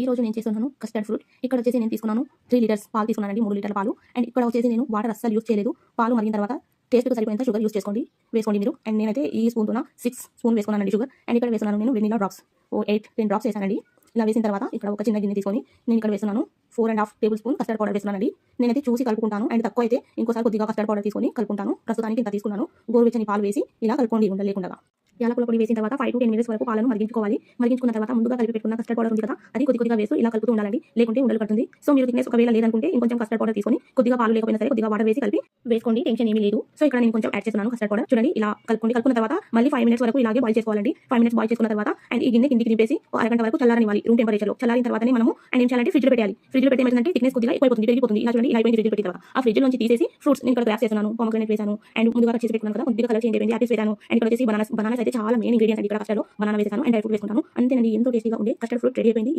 ఈ రోజు నేను చేస్తున్నాను కస్టర్డ్ ఫ్రూట్ ఇక్కడ వచ్చేసి నేను తీసుకున్నాను త్రీ లీటర్స్ పాలు తీసుకున్నానండి మూడు లీటర్ల పాలు. అండ్ ఇక్కడ వచ్చేసి నేను వాటర్ అస్సలు యూస్ చేయలేదు. పాలు మరిగిన తర్వాత టేస్ట్కి సరిపోయేంత షుగర్ యూస్ చేసుకోండి వేసుకోండి మీరు. అండ్ నేనైతే ఈ స్పూన్తో సిక్స్ స్పూన్ వేసుకున్నానండి షుగర్ అండ్ ఇక్కడ వేసుకున్నాను నేను వెనిలా డ్రాప్స్ ఓ ఎయిట్ టెన్ డ్రాప్స్ వేసానండి. ఇలా వేసిన తర్వాత ఇక్కడ ఒక చిన్న గిన్నె తీసుకొని నేను ఇక్కడ వేస్తున్నాను four and half table spoon custard powder వేస్తున్నానండి నేనైతే చూసి కలుపుకుంటాను. అండ్ తక్కువ అయితే ఇంకోసారి కొద్దిగా కస్టర్డ్ పౌడర్ తీసుకొని కలుపుకుంటాను. ప్రస్తుతానికి ఇంత తీసుకున్నాను. గోరువెచ్చని పాలు వేసి ఇలా కలుపుకోండి ఉండలేకుండా. యాలకుల పొడి వేసిన తర్వాత ఫైవ్ టు టెన్ మినిట్స్ వరకు పాలను మరిగించుకోవాలి. మరిగించుకున్న తర్వాత ముందుగా కలిపి పెట్టుకున్న కస్టర్డ్ పౌడర్ ఉంది కదా అది కొద్ది కొద్దిగా వేస్తూ ఇలా కలుపుతూ ఉండాలండి. లేకుంటే ఉండలు కడుతుంది. సో మీరు థిక్నెస్ ఒకవేళ లేదనుకుంటే ఇంకొంచెం కస్టర్డ్ పౌడర్ తీసుకొని కొద్దిగా పాలు లేకపోయినా సరే కొద్దిగా వాటర్ వేసి కలిపి వేసుకోండి. టెన్షన్ ఏమీ లేదు. సో ఇక్కడ నేను కొంచెం యాడ్ చేస్తున్నాను కస్టర్డ్ పౌడర్ చూడండి ఇలా కలుపుకోండి. కలుపుకున్న తర్వాత మళ్ళీ ఫైవ్ మినిట్స్ వరకు ఇలాగే బాయిల్ చేసుకోవాలండి. ఫైవ్ మినిట్స్ బాయిల్ చేసుకున్న తర్వాత అండ్ ఈ గిన్నె కిందికి నింపేసి ఒక అరగంట వరకు చల్లారనివ్వాలి రూమ్ టెంపరేచర్లో చల్లారిన తర్వాతనే మనము అండ్ ఏం చేయాలంటే ఫ్రిడ్జ్ పెట్టాలి ఫ్రిడ్జ్లో పెట్టేమంటే థిక్నెస్ కొద్దిగా ఎక్కువైపోతుంది పెరిగిపోతుంది. ఇలా చూడండి ఇలా అయిపోయింది ఫ్రిడ్జ్ పెట్టిన తర్వాత. ఆ ఫ్రిడ్జ్ నుంచి తీసేసి ఫ్రూట్స్ నేను ఇక్కడ గ్రాఫ్ చేస్తున్నాను పామగ్రెనేట్ వేసాను అండ్ ముందుగా చేసి పెట్టుకున్నాను కదా కొద్దిగా కలర్ చేంజ్ అయిపోయింది. యాపిల్స్ వేసాను అండ్ ఇక్కడ వచ్చేసి బనానా బనానాస్ అయితే చాలా మెయిన్ ఇంగ్రీడియంట్స్ అండి. ఇక్కడ కస్టర్డ్ బనానా వేసేసాను అండ్ డ్రై ఫ్రూట్ వేసుకుంటాను. అంతేనండి ఎంతో టేస్టీగా ఉండే కస్టర్డ్ ఫ్రూట్ రెడీ అయిపోయింది.